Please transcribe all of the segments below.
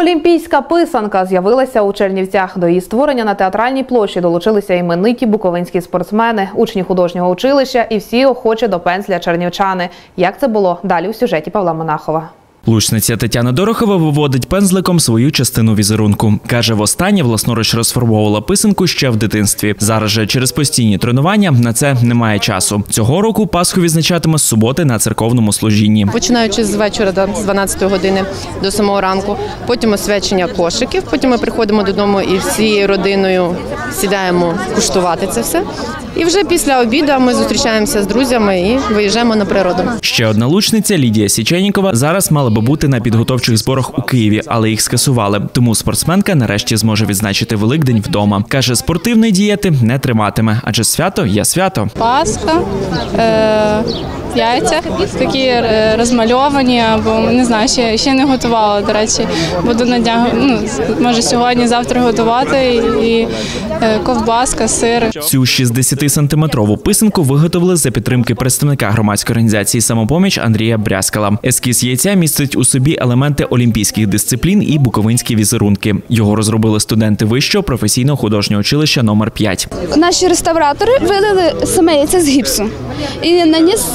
Олімпійська писанка з'явилася у Чернівцях. До її створення на театральній площі долучилися імениті буковинські спортсмени, учні художнього училища і всі охочі до пензля чернівчани. Як це було далі у сюжеті Павла Монахова? Лучниця Тетяна Дорохова виводить пензликом свою частину візерунку. Каже, востаннє власноруч розфарбовувала писанку ще в дитинстві. Зараз же через постійні тренування на це немає часу. Цього року Пасху відзначатиме з суботи на церковному служінні. починаючи з вечора з 12 години до самого ранку. Потім освячення кошиків. Потім ми приходимо додому і всією родиною сідаємо куштувати це все. І вже після обіду ми зустрічаємося з друзями і виїжджаємо на природу. Ще одна лучниця Лідія Січенікова зараз мала би бути на підготовчих зборах у Києві, але їх скасували. Тому спортсменка нарешті зможе відзначити Великдень вдома. каже, спортивної дієти не триматиме, адже свято є свято. Пасха, е, яйця такі е, розмальовані, або не знаю, ще, ще не готувала. До речі, буду на днях, ну, може сьогодні, завтра готувати і е, ковбаска, сир. Цю 60-сантиметрову писанку виготовили за підтримки представника громадської організації самопоміч Андрія Брязкала. Ескіз яйця містить у собі елементи олімпійських дисциплін і буковинські візерунки. Його розробили студенти вищого професійного художнього училища номер 5 Наші реставратори вилили саме яйце з гіпсу і наніс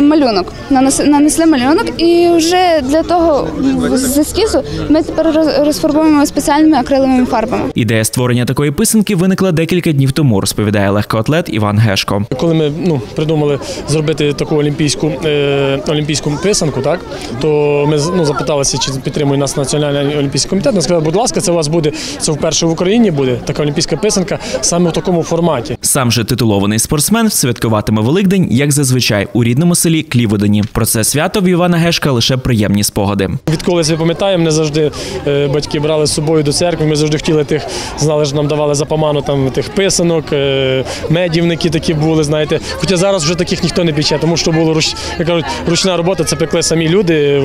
малюнок. Нанесли, нанесли малюнок, і вже для того з ескізу ми тепер роз- розфарбуємо спеціальними акриловими фарбами. Ідея створення такої писанки виникла декілька днів тому, розповідає легкоатлет Іван Гешко. Коли ми ну, придумали зробити таку олімпійську, е, олімпійську писанку, так, то ми ну, запиталися, чи підтримує нас Національний олімпійський комітет. Нам сказали, будь ласка, це у вас буде, це вперше в Україні буде така олімпійська писанка саме в такому форматі. Сам же титулований спортсмен святкуватиме Великдень, як зазвичай, у рідному селі Кліводині. Про це свято в Івана Гешка лише приємні спогади. Відколи я пам'ятаємо, не завжди е, батьки брали з собою до церкви. Ми завжди хотіли тих, знали, що нам давали за поману там тих писанок, е, медівники такі були, знаєте. Хоча зараз вже таких ніхто не пече, тому що було руч, як кажуть, ручна робота, це пекли самі люди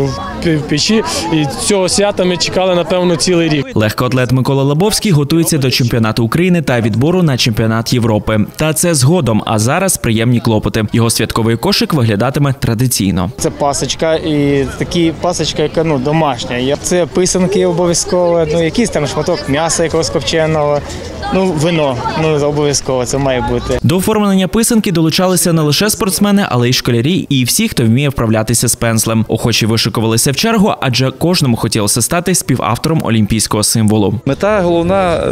в печі. І цього свята ми чекали, напевно, цілий рік. Легкоатлет Микола Лабовський готується до чемпіонату України та відбору на чемпіонат Європи. Та це згодом. А зараз приємні клопоти. Його святковий кошик виглядатиме традиційно. Це пасочка і такі пасочка, яка ну домашня. Це писанки обов'язково, ну якийсь там шматок м'яса якогось копченого, ну вино. Ну обов'язково це має бути. До оформлення писанки долучалися не лише спортсмени, але й школярі, і всі, хто вміє вправлятися з пензлем. Охочі вишикувалися в чергу, адже кожному хотілося стати співавтором олімпійського символу. Мета головна е,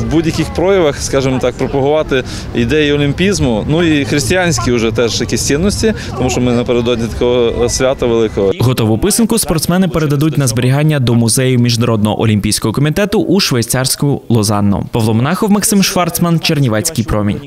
в будь-яких проявах, скажімо так, пропагувати ідеї олімпізму, ну і християнські вже теж якісь цінності, тому що ми напередодні такого свята великого. Готову писанку спортсмени передадуть на зберігання до музею міжнародного олімпійського комітету у швейцарську Лозанну. Павло Монахов, Максим Шварцман, Чернівецький промінь.